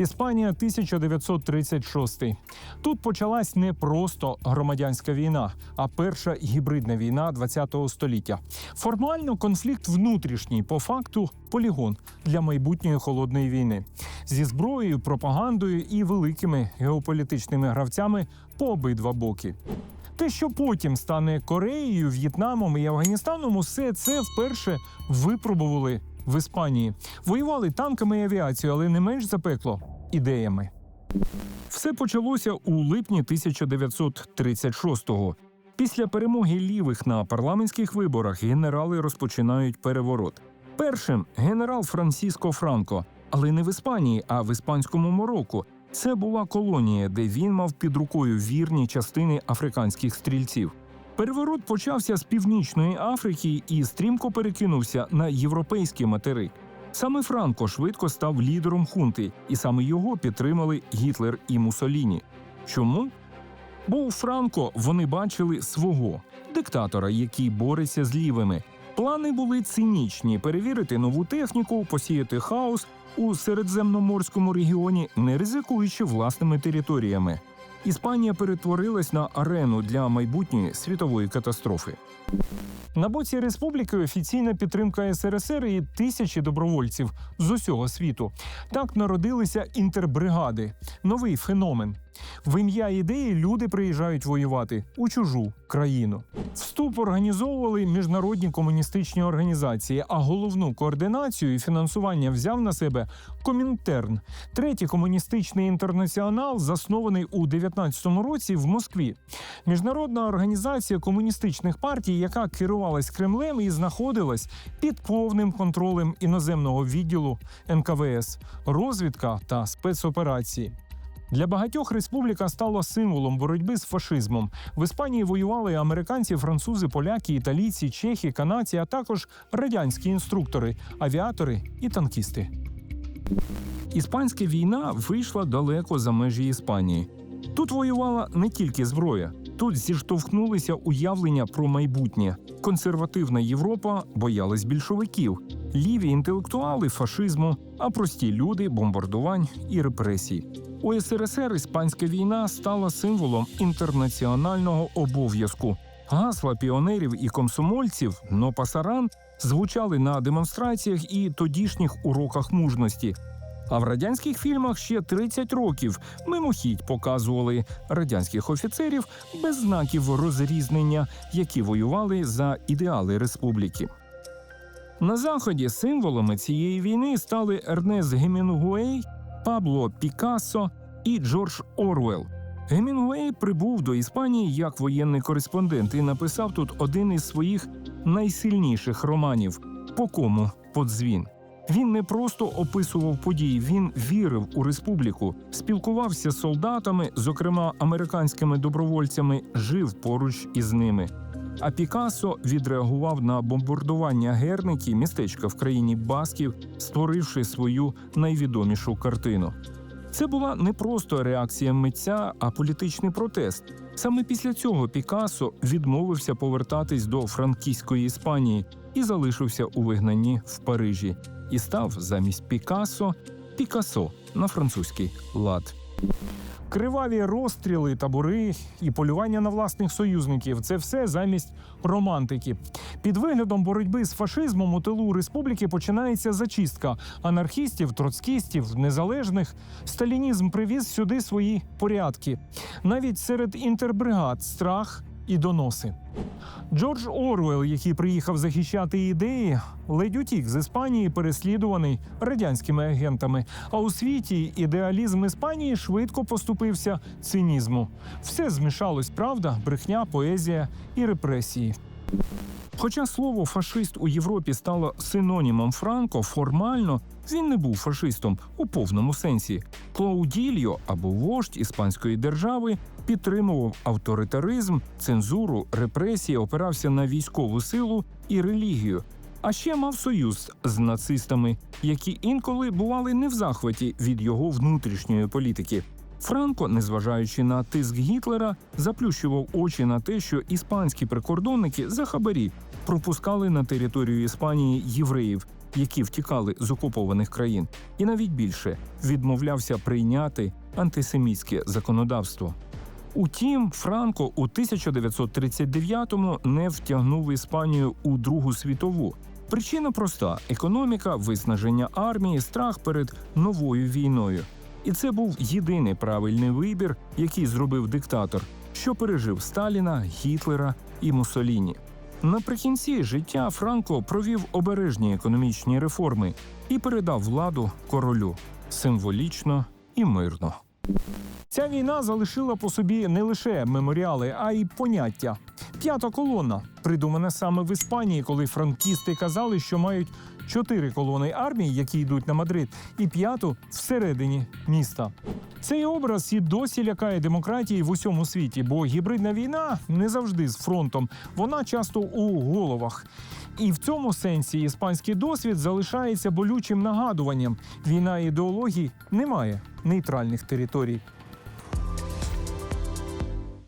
Іспанія 1936. Тут почалась не просто громадянська війна, а перша гібридна війна ХХ століття. Формально конфлікт внутрішній, по факту полігон для майбутньої холодної війни зі зброєю, пропагандою і великими геополітичними гравцями по обидва боки. Те, що потім стане Кореєю, В'єтнамом і Афганістаном, усе це вперше випробували в Іспанії. Воювали танками і авіацією, але не менш запекло ідеями. Все почалося у липні 1936-го. Після перемоги лівих на парламентських виборах генерали розпочинають переворот. Першим генерал Франсіско Франко, але не в Іспанії, а в іспанському Марокко. Це була колонія, де він мав під рукою вірні частини африканських стрільців. Переворот почався з північної Африки і стрімко перекинувся на європейський материк. Саме Франко швидко став лідером хунти, і саме його підтримали Гітлер і Мусоліні. Чому? Бо у Франко вони бачили свого диктатора, який бореться з лівими. Плани були цинічні: перевірити нову техніку, посіяти хаос у середземноморському регіоні, не ризикуючи власними територіями. Іспанія перетворилась на арену для майбутньої світової катастрофи. На боці республіки офіційна підтримка СРСР і тисячі добровольців з усього світу. Так народилися інтербригади, новий феномен. В ім'я ідеї люди приїжджають воювати у чужу країну. Вступ організовували міжнародні комуністичні організації, а головну координацію і фінансування взяв на себе Комінтерн, третій комуністичний інтернаціонал, заснований у 19-му році в Москві. Міжнародна організація комуністичних партій, яка керувалась Кремлем і знаходилась під повним контролем іноземного відділу НКВС, розвідка та спецоперації. Для багатьох республіка стала символом боротьби з фашизмом. В Іспанії воювали американці, французи, поляки, італійці, чехи, канадці, а також радянські інструктори, авіатори і танкісти. Іспанська війна вийшла далеко за межі Іспанії. Тут воювала не тільки зброя, тут зіштовхнулися уявлення про майбутнє. Консервативна Європа боялась більшовиків, ліві інтелектуали фашизму, а прості люди бомбардувань і репресій. У СРСР іспанська війна стала символом інтернаціонального обов'язку. Гасла піонерів і комсомольців «Но пасаран» звучали на демонстраціях і тодішніх уроках мужності. А в радянських фільмах ще 30 років мимохідь показували радянських офіцерів без знаків розрізнення, які воювали за ідеали республіки. На заході символами цієї війни стали Ернест Гемінгуей, Пабло Пікассо і Джордж Орвел. Гемінгуей прибув до Іспанії як воєнний кореспондент і написав тут один із своїх найсильніших романів По кому подзвін. Він не просто описував події, він вірив у республіку, спілкувався з солдатами, зокрема американськими добровольцями, жив поруч із ними. А Пікассо відреагував на бомбардування Герники, містечка в країні Басків, створивши свою найвідомішу картину. Це була не просто реакція митця, а політичний протест. Саме після цього Пікассо відмовився повертатись до франкійської Іспанії і залишився у вигнанні в Парижі, і став замість Пікассо Пікассо на французький лад. Криваві розстріли, табори і полювання на власних союзників це все замість романтики. Під виглядом боротьби з фашизмом у тилу республіки починається зачистка анархістів, троцкістів, незалежних. Сталінізм привіз сюди свої порядки. Навіть серед інтербригад страх і доноси. Джордж Оруел, який приїхав захищати ідеї, ледь утік з Іспанії, переслідуваний радянськими агентами. А у світі ідеалізм Іспанії швидко поступився цинізму. Все змішалось правда, брехня, поезія і репресії. Хоча слово фашист у Європі стало синонімом Франко, формально він не був фашистом у повному сенсі. Клаудільо або вождь іспанської держави підтримував авторитаризм, цензуру, репресії, опирався на військову силу і релігію. А ще мав союз з нацистами, які інколи бували не в захваті від його внутрішньої політики. Франко, незважаючи на тиск Гітлера, заплющував очі на те, що іспанські прикордонники за хабарі пропускали на територію Іспанії євреїв, які втікали з окупованих країн, і навіть більше відмовлявся прийняти антисемітське законодавство. Утім, Франко у 1939-му не втягнув Іспанію у Другу світову. Причина проста: економіка, виснаження армії, страх перед новою війною. І це був єдиний правильний вибір, який зробив диктатор, що пережив Сталіна, Гітлера і Муссоліні. Наприкінці життя Франко провів обережні економічні реформи і передав владу королю символічно і мирно. Ця війна залишила по собі не лише меморіали, а й поняття. П'ята колона придумана саме в Іспанії, коли франкісти казали, що мають чотири колони армії, які йдуть на Мадрид, і п'яту всередині міста. Цей образ і досі лякає демократії в усьому світі, бо гібридна війна не завжди з фронтом, вона часто у головах. І в цьому сенсі іспанський досвід залишається болючим нагадуванням: війна ідеологій немає нейтральних територій.